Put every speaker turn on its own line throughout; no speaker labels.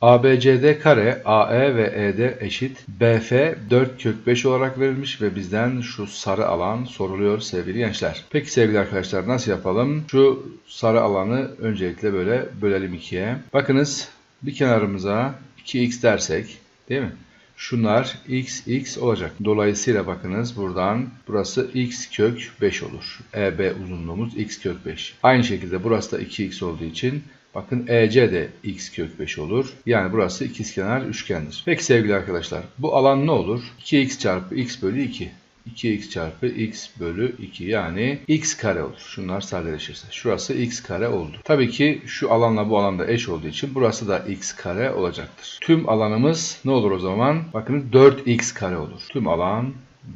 ABCD kare AE ve ED eşit BF 4 kök 5 olarak verilmiş ve bizden şu sarı alan soruluyor sevgili gençler. Peki sevgili arkadaşlar nasıl yapalım? Şu sarı alanı öncelikle böyle bölelim ikiye. Bakınız bir kenarımıza 2x dersek değil mi? Şunlar x x olacak. Dolayısıyla bakınız buradan burası x kök 5 olur. EB uzunluğumuz x kök 5. Aynı şekilde burası da 2x olduğu için bakın EC de x kök 5 olur. Yani burası ikizkenar üçgendir. Peki sevgili arkadaşlar bu alan ne olur? 2x çarpı x bölü 2. 2x çarpı x bölü 2 yani x kare olur. Şunlar sadeleşirse. Şurası x kare oldu. Tabii ki şu alanla bu alanda eş olduğu için burası da x kare olacaktır. Tüm alanımız ne olur o zaman? Bakın 4x kare olur. Tüm alan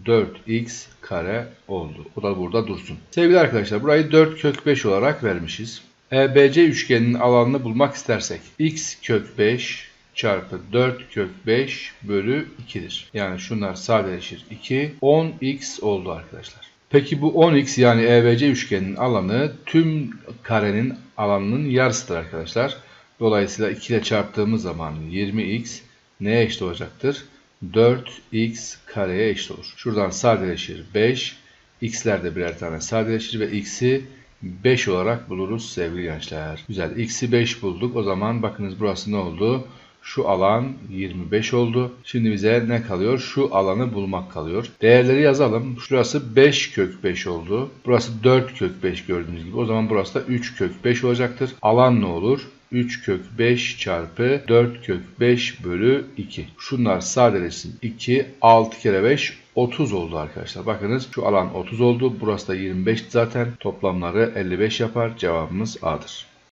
4x kare oldu. O da burada dursun. Sevgili arkadaşlar burayı 4 kök 5 olarak vermişiz. EBC üçgeninin alanını bulmak istersek x kök 5 çarpı 4 kök 5 bölü 2'dir. Yani şunlar sadeleşir 2. 10x oldu arkadaşlar. Peki bu 10x yani EBC üçgeninin alanı tüm karenin alanının yarısıdır arkadaşlar. Dolayısıyla 2 ile çarptığımız zaman 20x neye eşit olacaktır? 4x kareye eşit olur. Şuradan sadeleşir 5. x'ler de birer tane sadeleşir ve x'i 5 olarak buluruz sevgili gençler. Güzel. X'i 5 bulduk. O zaman bakınız burası ne oldu? Şu alan 25 oldu. Şimdi bize ne kalıyor? Şu alanı bulmak kalıyor. Değerleri yazalım. Şurası 5 kök 5 oldu. Burası 4 kök 5 gördüğünüz gibi. O zaman burası da 3 kök 5 olacaktır. Alan ne olur? 3 kök 5 çarpı 4 kök 5 bölü 2. Şunlar sadeleşsin. 2, 6 kere 5, 30 oldu arkadaşlar. Bakınız şu alan 30 oldu. Burası da 25 zaten. Toplamları 55 yapar. Cevabımız A'dır.